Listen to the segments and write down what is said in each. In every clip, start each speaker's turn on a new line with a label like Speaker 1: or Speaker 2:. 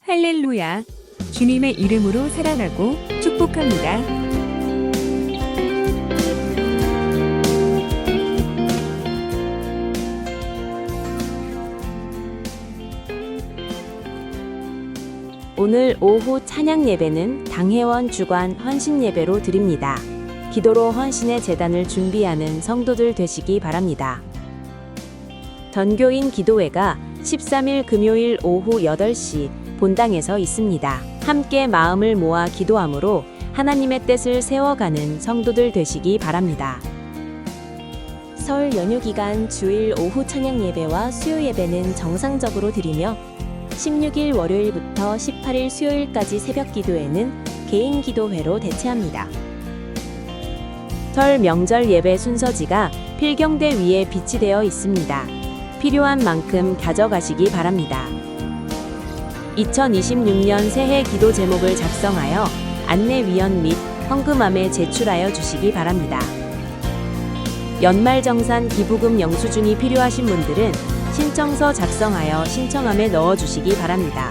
Speaker 1: 할렐루야. 주님의 이름으로 사랑하고 축복합니다.
Speaker 2: 오늘 오후 찬양 예배는 당회원 주관 헌신 예배로 드립니다. 기도로 헌신의 재단을 준비하는 성도들 되시기 바랍니다. 전교인 기도회가 13일 금요일 오후 8시 본당에서 있습니다. 함께 마음을 모아 기도함으로 하나님의 뜻을 세워가는 성도들 되시기 바랍니다. 설 연휴 기간 주일 오후 찬양 예배와 수요 예배는 정상적으로 드리며 16일 월요일부터 18일 수요일까지 새벽 기도회는 개인 기도회로 대체합니다. 설 명절 예배 순서지가 필경대 위에 비치되어 있습니다. 필요한 만큼 가져가시기 바랍니다. 2026년 새해 기도 제목을 작성하여 안내위원 및 헌금함에 제출하여 주시기 바랍니다. 연말정산 기부금 영수증이 필요하신 분들은 신청서 작성하여 신청함에 넣어 주시기 바랍니다.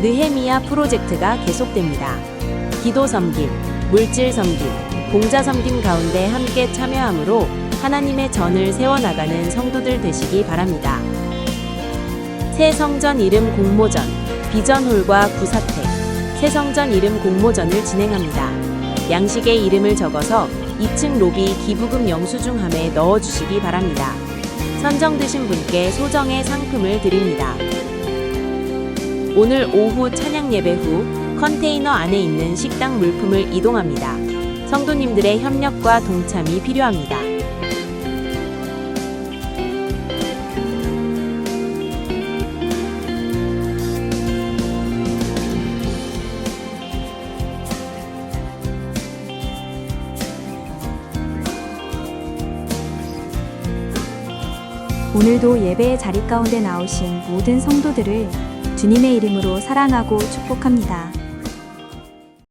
Speaker 2: 느헤미야 프로젝트가 계속됩니다. 기도 섬김, 물질 섬김, 봉자 섬김 가운데 함께 참여함으로 하나님의 전을 세워나가는 성도들 되시기 바랍니다. 새 성전 이름 공모전, 비전홀과 구사택, 새 성전 이름 공모전을 진행합니다. 양식의 이름을 적어서 2층 로비 기부금 영수증함에 넣어주시기 바랍니다. 선정되신 분께 소정의 상품을 드립니다. 오늘 오후 찬양 예배 후 컨테이너 안에 있는 식당 물품을 이동합니다. 성도님들의 협력과 동참이 필요합니다.
Speaker 3: 오늘도 예배의 자리 가운데 나오신 모든 성도들을 주님의 이름으로 사랑하고 축복합니다.